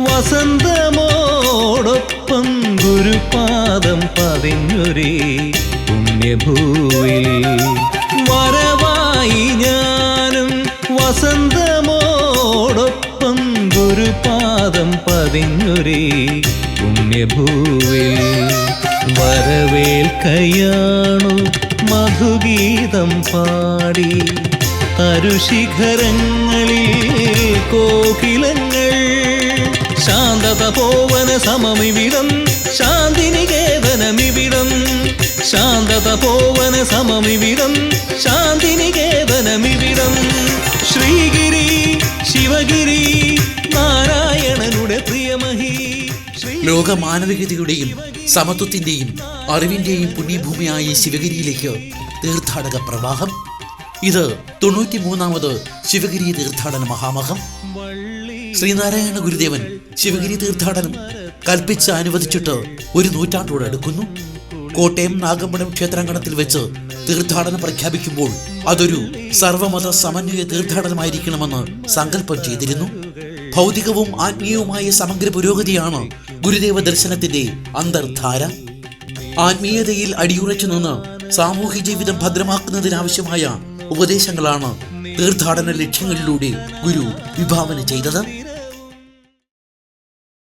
വസന്തമോടൊപ്പം ഗുരുപാദം പതിഞ്ഞൊരേ പുണ്യഭൂവിൽ. വരവായി ഞാനും വസന്തമോടൊപ്പം ഗുരുപാദം പതിഞ്ഞൊരേ പുണ്യഭൂവിൽ. വരവേൽക്കയാണു മധുഗീതം പാടി. തരുശിഖരങ്ങളിൽ കോകിലങ്ങൾ. ശാന്തത പോവന സമമിവിടം ശാന്തിനികേതനമിവിടം. ശാന്തത പോവന സമമിവിടം ശാന്തിനികേതനമിവിടം. ശ്രീഗിരി ശിവഗിരി നാരായണനുടെ പ്രിയമഹി. ലോക മാനവികതയുടെയും സമത്വത്തിന്റെയും അറിവിന്റെയും പുണ്യഭൂമിയായ ശിവഗിരിയിലേക്ക് തീർത്ഥാടക പ്രവാഹം. ഇത് തൊണ്ണൂറ്റി മൂന്നാമത് ശിവഗിരി തീർത്ഥാടന മഹാമഹം. ശ്രീനാരായണ ഗുരുദേവൻ ശിവഗിരി തീർത്ഥാടനം കൽപ്പിച്ച് അനുവദിച്ചിട്ട് ഒരു നൂറ്റാണ്ടോട് അടുക്കുന്നു കോട്ടയം നാഗമ്പടം ക്ഷേത്രാങ്കണത്തിൽ വെച്ച് തീർത്ഥാടനം പ്രഖ്യാപിക്കുമ്പോൾ അതൊരു സർവമത സമന്വയ തീർത്ഥാടനമായിരിക്കണമെന്ന് സങ്കല്പം ചെയ്തിരുന്നു. ഭൗതികവും ആത്മീയവുമായ സമഗ്ര പുരോഗതിയാണ് ഗുരുദേവ ദർശനത്തിന്റെ അന്തർധാര. ആത്മീയതയിൽ അടിയുറച്ചു നിന്ന് സാമൂഹ്യ ജീവിതം ഭദ്രമാക്കുന്നതിനാവശ്യമായ ഉപദേശങ്ങളാണ്. തീർത്ഥാടന ലക്ഷ്യങ്ങളിലൂടെ ഗുരു വിഭാവന ചെയ്തത്.